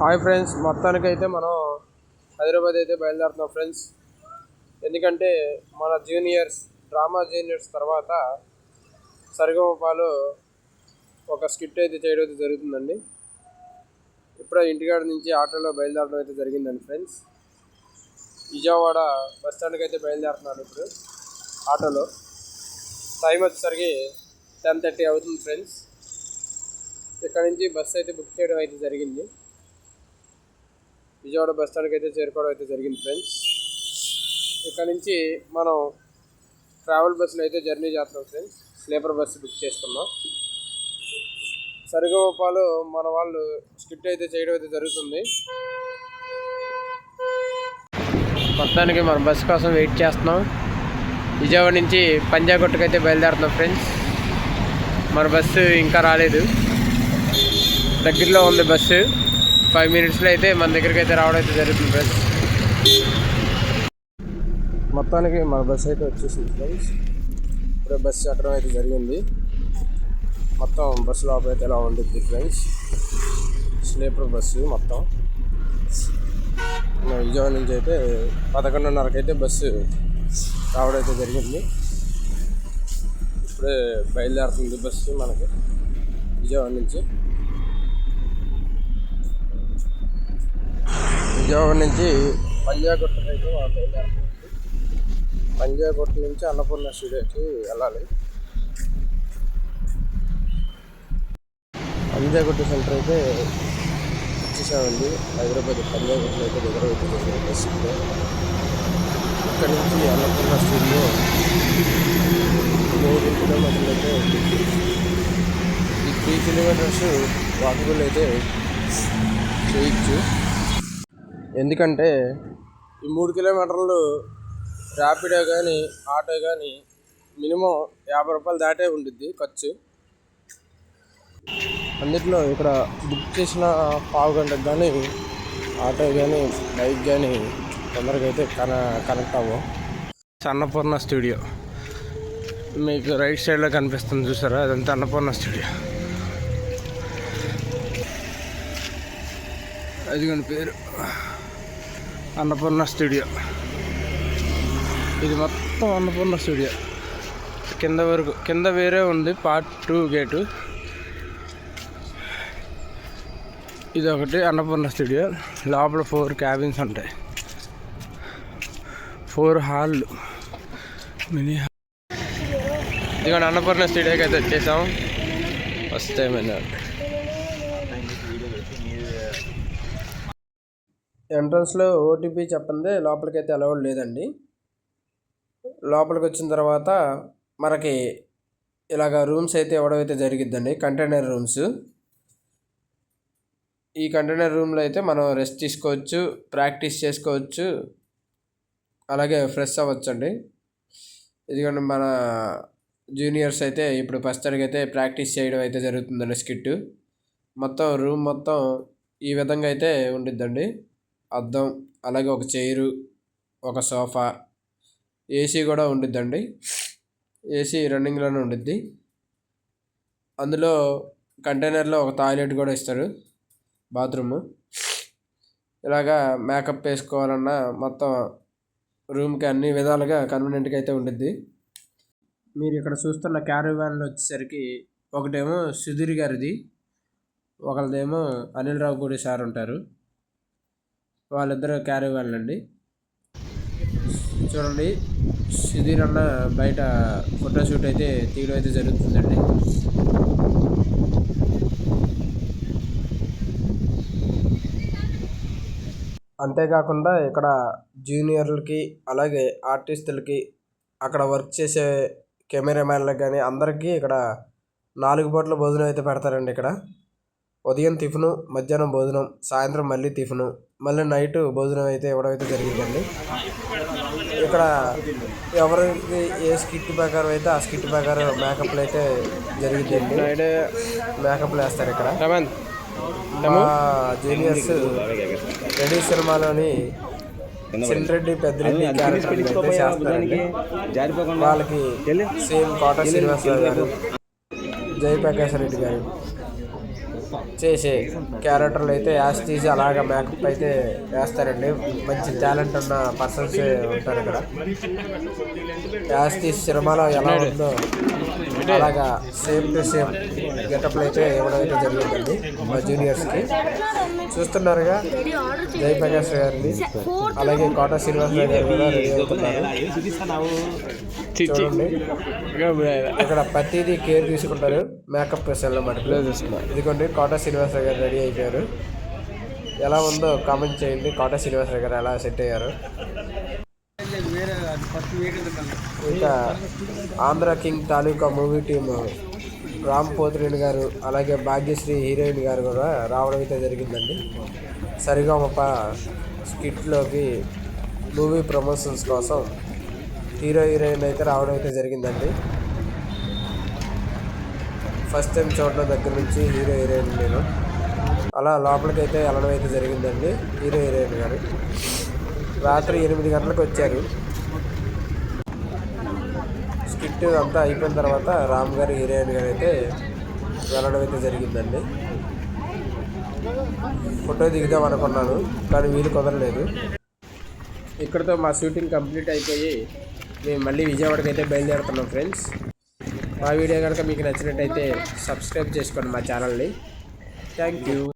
Hi friends మొత్తానికైతే మనం హైదరాబాద్ అయితే బయలుదేరుతున్నాం ఫ్రెండ్స్ ఎందుకంటే మన జూనియర్స్ డ్రామా జూనియర్స్ తర్వాత సరిగమపాలు ఒక స్కిట్ అయితే చేయడం అయితే జరుగుతుందండి. ఇప్పుడే ఇంటికాడ నుంచి ఆటోలో బయలుదేరడం అయితే జరిగిందండి ఫ్రెండ్స్ విజయవాడ బస్ స్టాండ్కి అయితే బయలుదేరుతున్నాను ఇప్పుడు ఆటోలో. టైం వచ్చేసరికి టెన్ థర్టీ అవుతుంది ఫ్రెండ్స్ ఇక్కడ నుంచి బస్సు అయితే బుక్ చేయడం అయితే జరిగింది. విజయవాడ బస్ స్టాండ్కి అయితే చేరుకోవడం అయితే జరిగింది ఫ్రెండ్స్. ఇక్కడ నుంచి మనం ట్రావెల్ బస్సులో అయితే జర్నీ చేస్తున్నాం ఫ్రెండ్స్. స్లీపర్ బస్సు బుక్ చేసుకున్నాం. సరిగోపాలు మన వాళ్ళు స్కిట్ అయితే చేయడం అయితే జరుగుతుంది. మొత్తానికి మనం బస్సు కోసం వెయిట్ చేస్తున్నాం. విజయవాడ నుంచి పంజాగుట్టకు అయితే బయలుదేరుతున్నాం ఫ్రెండ్స్. మన బస్సు ఇంకా రాలేదు. దగ్గరలో ఉంది బస్సు. ఫైవ్ మినిట్స్లో అయితే మన దగ్గరికి అయితే రావడం అయితే జరుగుతుంది ఫ్రెండ్స్ మొత్తానికి మన బస్ అయితే వచ్చేసింది ఫ్రెండ్స్ ఇప్పుడే బస్సు ఎక్కడం అయితే జరిగింది. మొత్తం బస్సు లోపల అయితే ఎలా ఉంటుంది ఫ్రెండ్స్ స్లీపర్ బస్సు మొత్తం. విజయవాడ నుంచి అయితే పదకొండున్నరకు అయితే బస్సు రావడం అయితే జరిగింది. ఇప్పుడే బయలుదేరుతుంది బస్సు మనకి విజయవాడ నుంచి. విజయవాడ నుంచి పంజాగుట్ట అయితే పంజాగుట్ట నుంచి అన్నపూర్ణ స్టూడియోకి వెళ్ళాలి. పంజాగుట్ట సెంటర్ అయితే వచ్చేసామండి. హైదరాబాద్ పంజాగుట్ట అయితే దగ్గర అయితే. జరిగింది ఇక్కడ నుంచి అన్నపూర్ణ స్టూడియో మూడు కిలోమీటర్లు అయితే ఈ త్రీ కిలోమీటర్స్ వాకబుల్ అయితే చేయొచ్చు. ఎందుకంటే ఈ మూడు కిలోమీటర్లు ర్యాపిడో కానీ ఆటో కానీ మినిమం యాభై రూపాయలు దాటే ఉండిద్ది ఖర్చు. అందుట్లో ఇక్కడ బుక్ చేసిన పావు గంటకు కానీ ఆటో కానీ బైక్ కానీ తొందరగా అయితే కన కనెక్ట్ అవ్వం. అన్నపూర్ణ స్టూడియో. మీకు రైట్ సైడ్లో కనిపిస్తుంది చూసారా? అదంతా అన్నపూర్ణ స్టూడియో. అదిగోని పేరు. అన్నపూర్ణ స్టూడియో. ఇది మొత్తం అన్నపూర్ణ స్టూడియో. కింద వరకు కింద వేరే ఉంది పార్ట్ టూ గేటు ఇది ఒకటి అన్నపూర్ణ స్టూడియో. లోపల ఫోర్ క్యాబిన్స్ ఉంటాయి. ఫోర్ హాళ్ళు మినీ హాల్ ఇదిగోండి అన్నపూర్ణ స్టూడియోకి అయితే వచ్చేసాం వస్తే ఎంట్రన్స్లో ఓటీపీ చెప్పండి లోపలికైతే అలౌడ్ లేదండి. లోపలికి వచ్చిన తర్వాత మనకి ఇలాగ రూమ్స్ అయితే ఇవ్వడం అయితే జరిగిద్దండి. Container rooms. ఈ కంటైనర్ రూమ్లో అయితే మనం రెస్ట్ తీసుకోవచ్చు ప్రాక్టీస్ చేసుకోవచ్చు అలాగే ఫ్రెష్ అవ్వచ్చు అండి ఇదిగోండి మన జూనియర్స్ అయితే ఇప్పుడు ఫస్ట్ అయితే ప్రాక్టీస్ చేయడం అయితే జరుగుతుందండి స్కిట్ మొత్తం రూమ్ మొత్తం ఈ విధంగా అయితే ఉండిద్దండి. అద్దం అలాగే ఒక చైరు ఒక సోఫా ఏసీ కూడా ఉండిద్దండి. ఏసీ రన్నింగ్లోనే ఉండిద్ది. అందులో కంటైనర్లో ఒక టాయిలెట్ కూడా ఇస్తారు బాత్రూము. ఇలాగా మేకప్ వేసుకోవాలన్నా మొత్తం రూమ్కి అన్ని విధాలుగా కన్వీనియంట్గా అయితే ఉండిద్ది. మీరు ఇక్కడ చూస్తున్న క్యారవాన్లు వచ్చేసరికి ఒకటేమో సుధీర్ గారిది ఒకరిదేమో అనిల్ రావు గుడి సార్ ఉంటారు. వాళ్ళిద్దరు క్యారీ అండి చూడండి సుధీర్ అన్న బయట ఫోటోషూట్ అయితే తీయడం అయితే జరుగుతుందండి. అంతేకాకుండా ఇక్కడ జూనియర్లకి అలాగే ఆర్టిస్టులకి అక్కడ వర్క్ చేసే కెమెరామ్యాన్లకు కానీ అందరికీ ఇక్కడ నాలుగు పూట్ల భోజనం అయితే పెడతారండి ఇక్కడ. ఉదయం టిఫిను మధ్యాహ్నం భోజనం సాయంత్రం మళ్ళీ టిఫిను. మళ్ళీ నైట్ భోజనం అయితే ఇవ్వడం అయితే జరిగిందండి. ఇక్కడ ఎవరికి ఏ స్కిట్ ప్రకారం అయితే ఆ స్కిట్ ప్రకారం మేకప్లు అయితే జరిగిందండి. మేకప్లు వేస్తారు ఇక్కడ. మా జూనియర్స్ రెడీ సినిమాలోని చిన్నరెడ్డి పెద్దరెడ్డి క్యారెక్టర్ చేస్తారండి. వాళ్ళకి సేమ్ కోట శ్రీనివాసరావు గారు జయప్రకాష్ రెడ్డి గారు. చేసే క్యారెక్టర్లు అయితే యాస్ తీసి అలాగ మేకప్ అయితే వేస్తారండి. మంచి టాలెంట్ ఉన్న పర్సన్స్ ఉంటారు ఇక్కడ. యాస్ తీసి సినిమాలో ఎలా ఉందో అలాగా సేమ్ టు సేమ్ గెటప్లు అయితే ఇవ్వడం అయితే జరిగిందండి మా జూనియర్స్కి. చూస్తున్నారుగా జై ప్రకాష్ గారిని అలాగే కోట శ్రీనివాసరావు గారు కూడా రెడీ అవుతున్నారు. చూడండి. ఇక్కడ ప్రతిదీ కేర్ తీసుకుంటారు. మేకప్ విషయంలో మటుకు. ఇదిగోండి కోట శ్రీనివాసరావు గారు రెడీ అయిపోయారు. ఎలా ఉందో కామెంట్ చేయండి. కోట శ్రీనివాసరావు గారు ఎలా సెట్ అయ్యారు? ఇంకా Andhra king taluka movie team Ram Pothineni garu అలాగే భాగ్యశ్రీ హీరోయిన్ గారు కూడా రావడం అయితే జరిగిందండి. సరిగమప స్కిట్లోకి మూవీ ప్రమోషన్స్ కోసం హీరో హీరోయిన్ అయితే రావడం అయితే జరిగిందండి. ఫస్ట్ టైం చూడడం దగ్గర నుంచి హీరో హీరోయిన్ నేను. అలా లోపలికి అయితే వెళ్ళడం అయితే జరిగిందండి హీరో హీరోయిన్ గారు. రాత్రి ఎనిమిది గంటలకు వచ్చారు. స్కిట్ అంతా అయిపోయిన తర్వాత రామ్ గారు హీరోయిన్ గారు అయితే వెళ్ళడం అయితే జరిగిందండి. ఫోటో దిగుదాం అనుకున్నాను కానీ వీలు కుదరలేదు. ఇక్కడతో మా షూటింగ్ కంప్లీట్ అయిపోయి మేము మళ్ళీ విజయవాడకి అయితే బయలుదేరుతున్నాం ఫ్రెండ్స్. మా వీడియో కనుక మీకు నచ్చినట్టయితే సబ్స్క్రైబ్ చేసుకోండి మా ఛానల్ని. Thank you.